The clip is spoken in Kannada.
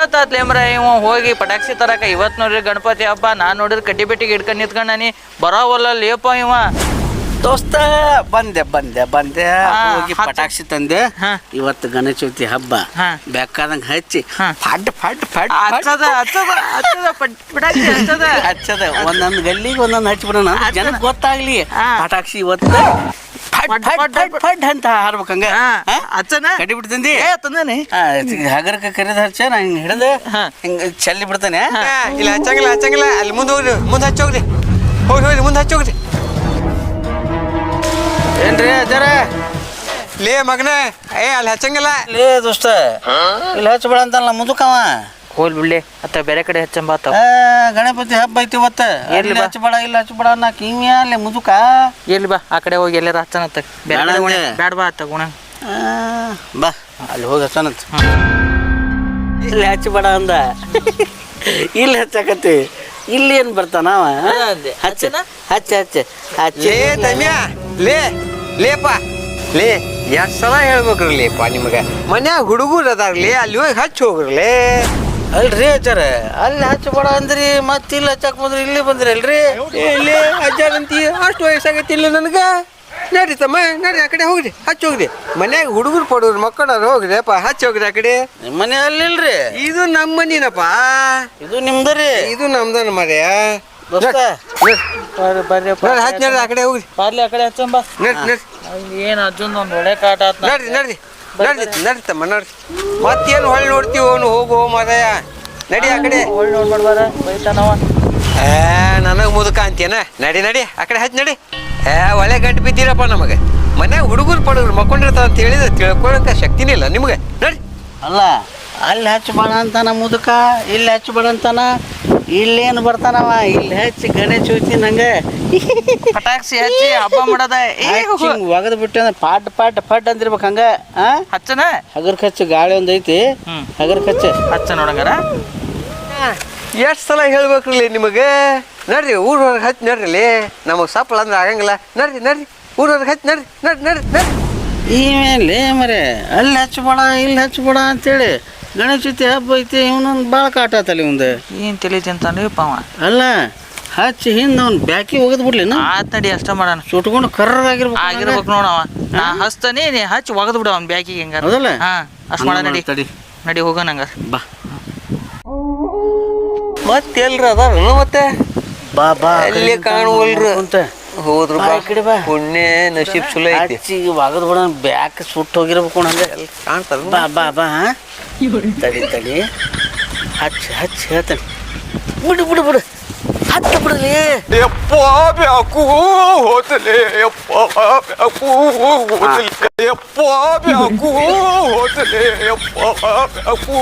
ಎಷ್ಟೊತ್ತಾತ್ಲೆ ಇವ ಹೋಗಿ ಪಟಾಕ್ಷಿ ತರಕ ಇವತ್ ನೋಡ್ರಿ ಗಣಪತಿ ಹಬ್ಬ. ನಾನ್ ನೋಡಿದ್ರೆ ಕಡ್ಡಿ ಬೆಟ್ಟಿಗೆ ಇಟ್ಕೊಂಡ್ ನಿಂತ್ಕೊಂಡಾನಿ. ಬರೋವಲ್ಲ ಲೇಪ ಇವ. ದೋಸ್ತ ಬಂದೆ ಬಂದೆ ಬಂದೆ. ಹೋಗಿ. ಪಟಾಕ್ಷಿ ತಂದೆ. ಇವತ್ತು ಗಣೇಶ ಚೌತಿ ಹಬ್ಬ. ಬೇಕಾದಂಗ ಹಚ್ಚಿ. ಫಡ್ ಫಡ್ ಫಡ್ ಹಚ್ಚದ ಹಚ್ಚದ ಹಚ್ಚದ ಪಟ್- ಪಟಾಕ್ಷಿ ಹಚ್ಚದ. ಹಚ್ಚದ. ಒಂದೊಂದು ಗಲ್ಲಿಗೆ ಒಂದೊಂದು ಹಚ್ಬಿಡೋಣ. ಜನಕ್ಕೆ ಗೊತ್ತಾಗ್ಲಿ. ಪಟಾಕ್ಷಿ ಇವತ್ತು ಫಡ್ ಅಂತ ಹಾರ್ಬೇಕಂಗ ಹಾ, ಹಚ್ಚನ? ಕಡಿ ಬಿಡ್ತಂದಿ ಏ ತಂದೇನಿ. ಹಗರಕ್ಕೆ ಕರೆದ ಹಚ್ಚ ನಾ ಹಿಂಗೆ ಹಿಡಿದು. ಹಿಂಗೆ ಚೆಲ್ಲಿ ಬಿಡ್ತಾನೆ. ಇಲ್ಲ ಹಚ್ಚಂಗಿಲ್ಲ ಹಚ್ಚಂಗಿಲ್ಲ. ಅಲ್ಲಿ ಮುಂದೆ ಹೋಗ್ರಿ ಮುಂದೆ ಹಚ್ಚೋಗ್ರಿ. ಹೋಗಿ ಹೋಗ್ರಿ ಮುಂದೆ ಹಚ್ಚೋಗ್ರಿ. ಏನ್ರಿ ಲೇ ಮಗನ ಏ ಅಲ್ಲಿ ಹಚ್ಚಂಗಿಲ್ಲ. ಲೇ ದೋಸ್ತ ಇಲ್ಲಿ ಹಚ್ಚಬೇಡ ಅಂತಲ್ಲ ಮುದುಕವ ಹೋಲ್ ಬಿಡ್ಲಿ ಅತ್ತ ಬೇರೆ ಕಡೆ ಹಚ್ಚಂಬಾತ ಗಣಪತಿ ಹಬ್ಬ ಐತಿ ಇವತ್ತ. ಎಲ್ಲಿ. ಹಚ್ಚಬೇಡ ಇಲ್ಲಿ ಹಚ್ಚಬೇಡ ನಾ ಕಿವಿಯ ಅಲ್ಲಿ ಮುದುಕ? ಎಲ್ಲಿ ಬಾ ಆ ಕಡೆ ಹೋಗಿ ಎಲ್ಲಾರ ಕಡೆ ಬೇಡ ಬ್ಯಾಡ ಬಾ ಅತ್ತ ಗುಣ. ಆ, ಬಾ ಅಲ್ಲಿ ಹೋಗಿ ಹಚ್ಚನಂತ. ಇಲ್ಲಿ ಹಚ್ಚಬೇಡ ಅಂದ. ಇಲ್ಲಿ ಹಚ್ಚಕತ್ತಿ. ಇಲ್ಲಿ ಏನು ಬರ್ತಾನ ಅವ. ಹಚ್ಚ ಹಚ್ಚನಾ? ಹಚ್ಚ ಹಚ್ಚ. ಹಚ್ಚ. ಲೇ ತಮ್ಯ ಲೇ. ಲೇಪ. ಲೇ ಎಷ್ಟು ಸಲ ಹೇಳ್ಬೇಕ್ರಿ ಲೇಪ ನಿಮಗೆ? ಮನ್ಯಾಗ ಹುಡುಗರು ಅದಾರ್ಲಿ ಅಲ್ಲಿ ಹೋಗಿ ಹಚ್ಚಿ ಹೋಗ್ರಲೇ ಅಲ್ರಿ ಅಜ್ಜಾರ ಅಲ್ಲಿ ಹಚ್ಚಬೇಡ ಅಂದ್ರಿ ಮತ್ತೆ ಇಲ್ಲಿ ಹಚ್ಚಕ್ ಬಂದ್ರಿ ಇಲ್ಲಿ ಬಂದ್ರಿ ಅಲ್ರಿ? ಲೇ ಅಜ್ಜಾರಂತಿ ಅಷ್ಟು ವಯಸ್ಸಾಗೈತಿ ಇಲ್ಲ ನನಗೆ? ನಡಿ ತಮ್ಮ ನಡಿ ಆ ಕಡೆ ಹೋಗ್ರಿ ಹಚ್ಚಿ ಹೋಗ್ರಿ. ಮನ್ಯಾಗ ಹುಡುಗರು ಪಡೋರು ಮಕ್ಕಳವ್ರು ಹೋಗ್ರಿ ಅಪ್ಪ ಹಚ್ಚಿ ಹೋಗ್ರಿ ಆ ಕಡೆ. ನಿಮ್ಮ ಮನೆ ಅಲ್ಲಿಲ್ರಿ? ಇದು ನಮ್ಮ ಮನಿನಪ್ಪ. ಇದು ನಿಮ್ದರಿ? ಇದು ನಮ್ದನ ಮರ್ಯಾ ದೋಸ್ತ. ಬರ್ರಿ ಬರ್ರಿ ಹಚ್ಚಿ ನಡ್ರಿ ಆ ಕಡೆ ಹೋಗ್ರಿ. ಬರ್ಲಿ ಆ ಕಡೆ ಹಚ್ಚಂಬ ನಡ್ರಿ ನಡ್ರಿ. ಏನ್ ಅಜ್ಜನ್ ಒಂದ್ ಒಳ್ಳೆ ಕಾಟ ಆತ್ ನಡ್ರಿ ನಡ್ರಿ. ನಡ್ರಿ ನಡ್ರಿ ತಮ್ಮ ನಡ್ರಿ. ಮತ್ತೇನು ಹೊಳ್ಳಿ ನೋಡ್ತೀವಿ ಅವನು? ಹೋಗು ಮಾರಾಯ. ನಡಿ ಆ ಕಡೆ. ಒಳ್ಳೆ ನೋಡ್ಬಾರ್ದಾರ ಬೈತಾನವ. ಏ ನನಗೆ ಮುದುಕ ಅಂತೇನ ನಡಿ ನಡಿ. ಆ ಕಡೆ ಹಚ್ಚಿ ನಡಿ. ಏ ಒಳ್ಳೆ ಗಂಟು ಬಿದ್ದೀರಪ್ಪ ನಮಗೆ. ಮನ್ಯಾಗ ಹುಡುಗರು ಪಡುಗರು ಮಕ್ಕೊಂಡಿರ್ತಾವ ಅಂತ ಹೇಳಿದ್ರೆ ತಿಳ್ಕೊಳಕ ಶಕ್ತಿನೇ ಇಲ್ಲ ನಿಮಗೆ. ನಡಿ. ಅಲ್ಲ ಅಲ್ಲಿ ಹಚ್ಚಬೇಡ ಅಂತಾನ ಮುದುಕ ಇಲ್ಲಿ ಹಚ್ಚಬೇಡ ಅಂತಾನ ಇಲ್ಲೇನು ಬರ್ತಾನವ ಇಲ್ಲಿ ಹಚ್ಚಿ ಗಣೇಶ ಚೌತಿ ನಂಗೆ ಪಟಾಕ್ಸಿ ಹಚ್ಚಿ ಹಬ್ಬ ಮಾಡದ. ಒಗದ್ ಬಿಟ್ಟು ಅಂದ್ರೆ ಪಾಟ್ ಪಾಟ್ ಪಟ್ ಅಂದಿರ್ಬೇಕು ಹಂಗ ಆ? ಹಚ್ಚನ? ಹಗರ್ ಖರ್ಚು ಗಾಳಿ ಒಂದ್ ಐತಿ. ಹಗರ್ ಖರ್ಚು ಹಚ್ಚ ನೋಡಂಗಾರ. ಎಷ್ಟು ಸಲ ಹೇಳ್ಬೇಕ್ರಿ ನಿಮಗೆ? ನಡ್ರಿ ಊರ್ ಹೊರಗೆ ಹಚ್ಚಿ ನಡ್ರಿ ನಮಗೆ ಸಪ್ಪಳ ಅಂದ್ರೆ ಆಗಂಗಿಲ್ಲ. ನಡ್ರಿ ನಡ್ರಿ ಊರ್ ಹೊರಗೆ ಹಚ್ಚಿ ನಡ್ರಿ ನಡ್ರಿ ನಡ್ರಿ ನಡ್ರಿ. ಮೇಲೆ ಮರೆ ಅಲ್ಲಿ ಹಚ್ಚಬೇಡ ಇಲ್ಲಿ ಹಚ್ಚಬೇಡ ಅಂತೇಳಿ. ಗಣೇಶ ಚತುರ್ಥಿ ಹಬ್ಬ ಐತಿ ಇವನೊಂದು ಭಾಳ ಕಾಟ ಆತಲ್ಲ ಇವಂದು. ಏನ್ ತಿಳಿತಂತ ಅವ ಅಲ್ಲ ಹಚ್ಚಿ ಹಿಂದೆ ಅವ್ನು ಬ್ಯಾಕಿ ಒಗದ್ ಬಿಡ್ಲಿ ಆತ್ ನಡಿ ಅಷ್ಟ ಮಾಡೋಣ. ಸುಟ್ಕೊಂಡು ಕರ್ರಾಗಿರ್ಬೇಕು ಆಗಿರ್ಬೇಕು ನೋಡವ ನಾ ಹಚ್ತಾನೆ ನೀ ಹಚ್ಚಿ ಒಗದ್ ಬಿಡ ಅವ್ನ ಬ್ಯಾಕಿಗೆ ಹೆಂಗಾರ. ಹೌದಲ್ಲ? ಹಾ ಅಷ್ಟು ಮಾಡ ನಡಿ. ತಡಿ. ನಡಿ ಹೋಗೋಣ ಹಂಗಾರ. ಬಾ. ಮತ್ತೆ ಎಲ್ರ ಅದಾರ ಮತ್ತೆ? ಬಾ ಬಾ ಎಲ್ಲಿ ಕಾಣುವಲ್ರು? ಅಂತ ಹೋದ್ರು ಬಾ, ಬಾ ಈ ಕಡೆ ಬಾ. ಪುಣ್ಯ ನಶೀಬ್ ಚಲೋ ಐತಿ. ಹಚ್ಚಿ ಒಗದ್ ಬಿಡ ಬ್ಯಾಕ್ ಸುಟ್ಟು ಹೋಗಿರ್ಬೇಕು ಹಂಗೆ ಕಾಣ್ತಾರ ಬಾ ಬಾ ಬಾ ಹಾ? ತಡಿ ತಡಿ. ಹಚ್ಚ ಹಚ್ಚ ಹೇಳ್ತಾನೆ. ಬಿಡು ಬಿಡು ಬಿಡು. ಹತ್ತ ಬಿಡಲಿ. ಯಪ್ಪ ಬ್ಯಾಕು ಹೋತಲೆ ಯಪ್ಪ ಬ್ಯಾಕು ಹೋತಲೆ ಯಪ್ಪ ಬ್ಯಾಕು ಹೋತಲೆ ಯಪ್ಪ ಬ್ಯಾಕು